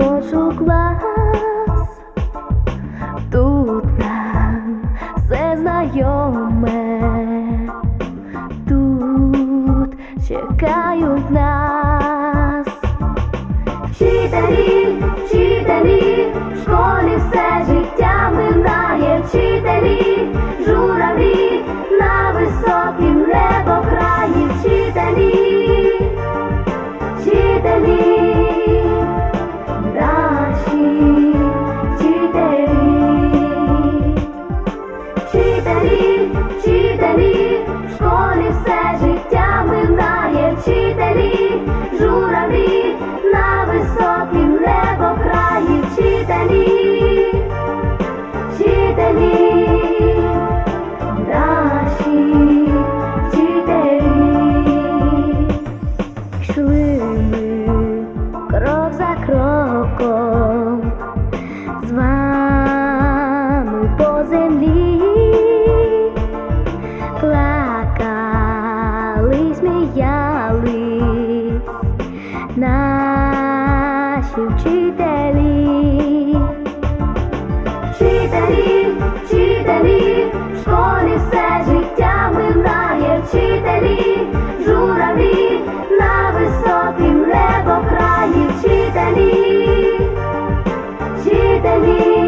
Заходжу клас, тут нам все знайоме, тут чекають нас, вчителі, вчителі, в школі все життя минає, вчителі, журавлі на високім небо краї, вчителі. Danny. вчителі, в школі все життя минає вчителі, журавлі на високім небокраї вчителі, вчителі.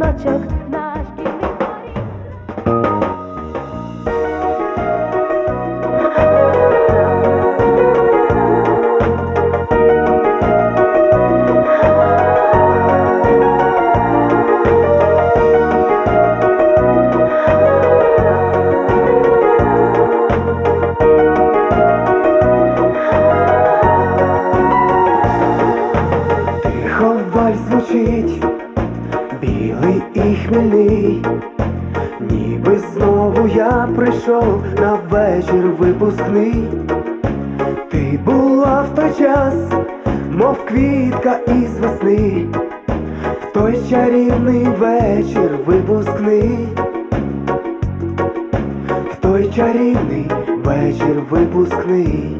kaybedecek ніби знову я прийшов на вечір випускний. Ти була в той час, мов квітка із весни, в той чарівний вечір випускний, в той чарівний вечір випускний.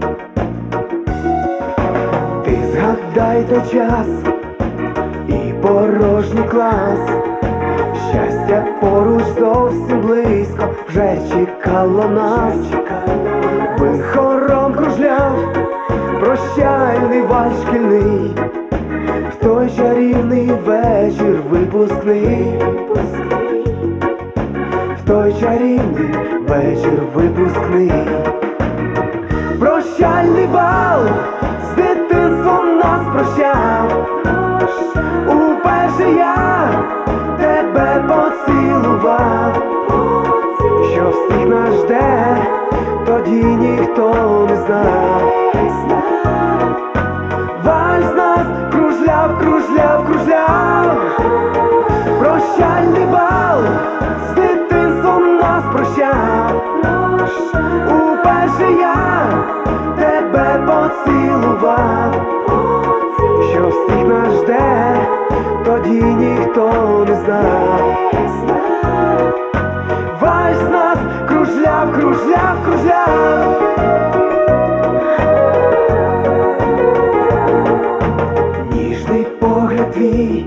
Ти згадай той час і порожній клас, щастя поруч зовсім близько вже чекало нас, хором кружляв, прощальний вальс шкільний, в той чарівний вечір випускний, в той чарівний вечір випускний. Прощальний бал з дитинством нас прощав. Уперше я тебе поцілував, що всіх нас жде, тоді ніхто не знав. Вальс нас кружляв, кружляв, кружляв. Прощальний бал з дитинством нас прощав. Уперше я тебе поцілував, що всіх нас жде, тоді ніхто не знав. Вальс нас кружляв, кружляв, кружляв. Ніжний погляд твій,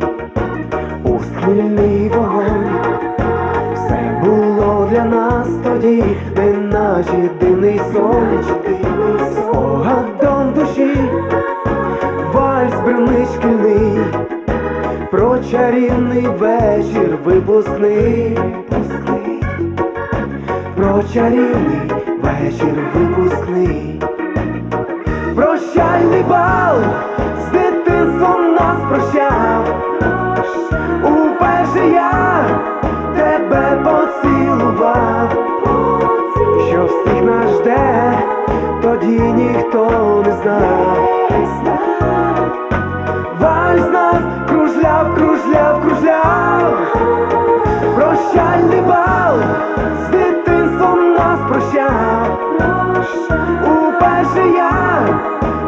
вечір випускний, про чарівний вечір випускний, прощальний бал з дитинством нас прощав. Уперше я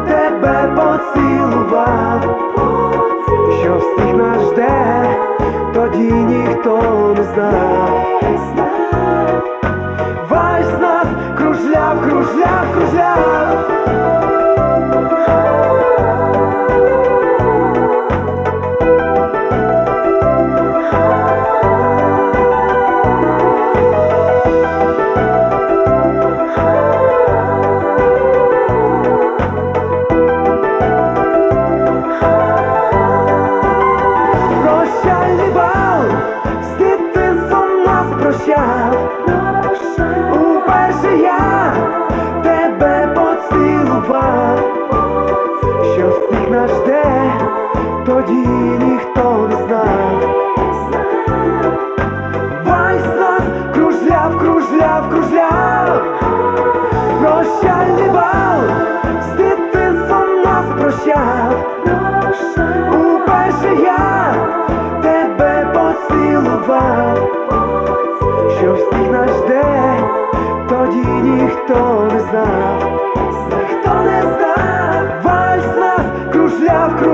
тебе поцілував, що всіх нас жде, тоді ніхто не знав. Вальс нас кружляв, кружляв, кружляв.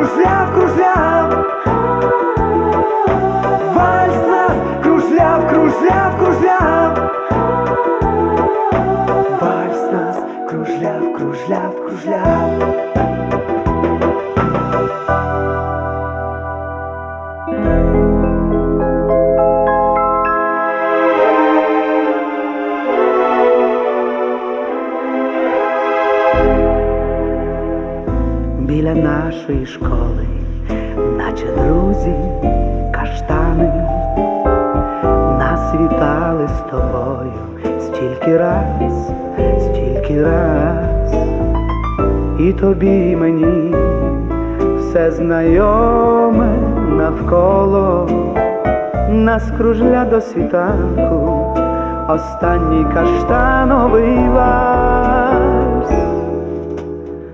Кружляв, кружляв, вальс нас кружляв, кружляв, кружляв, вальс нас кружляв, кружляв, кружляв. Першої школи, наче друзі, каштани, нас вітали з тобою стільки раз, стільки раз, і тобі і мені все знайоме навколо, нас кружля до світанку, останній каштановий вальс.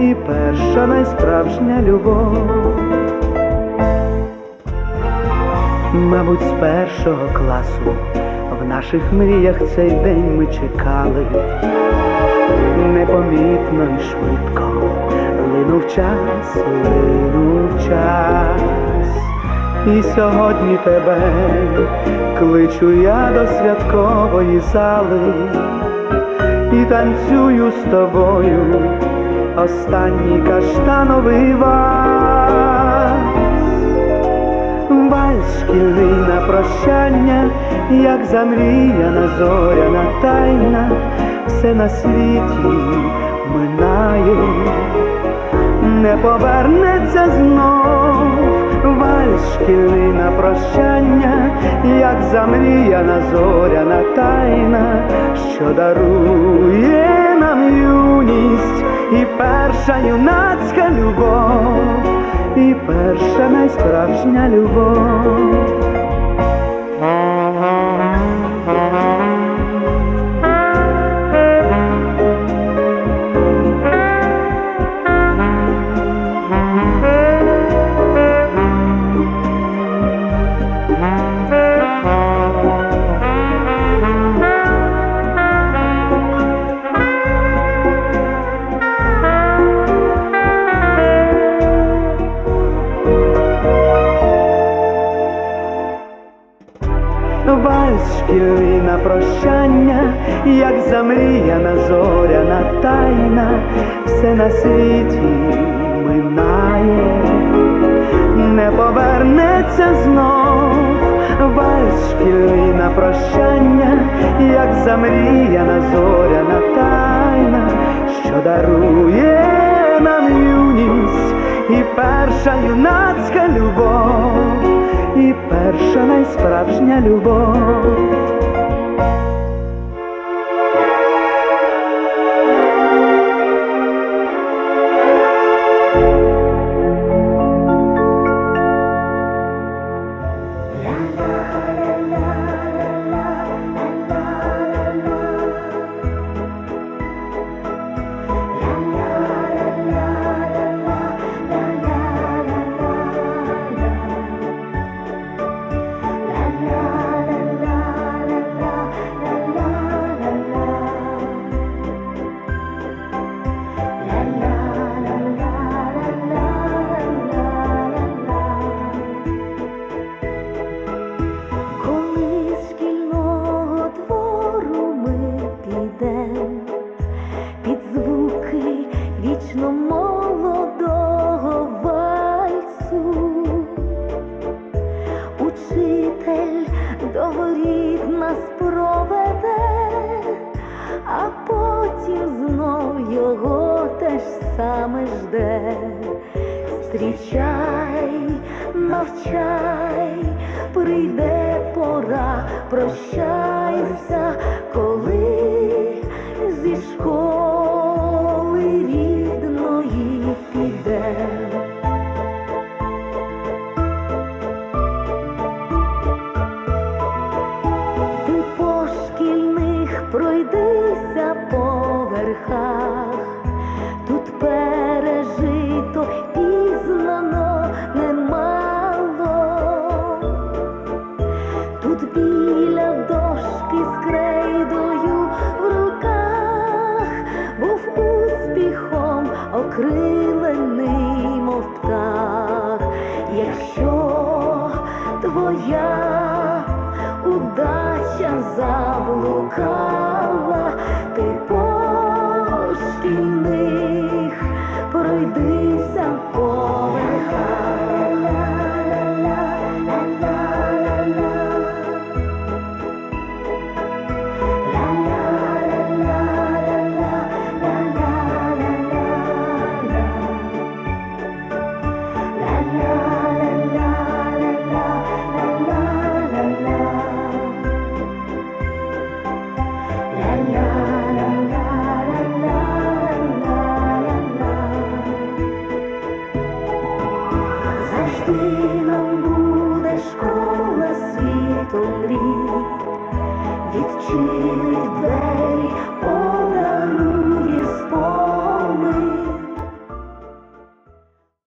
і перша найсправжня любов. Мабуть, з першого класу в наших мріях цей день ми чекали, непомітно і швидко линув час, линув час, і сьогодні тебе кличу я до святкової зали і танцюю з тобою останній каштановий вальс. Шкільний на прощання, як замріяна зоряна тайна, все на світі минає, не повернеться знов. Вальс шкільний на прощання, як замріяна зоряна тайна, що дарує нам юність і перша юнацька любов, і перша найсправжня любов. Повернеться знов. Вальс шкільний на прощання, як замріяна зоряна тайна, що дарує нам юність і перша юнацька любов і перша найсправжня любов. canción. 그래.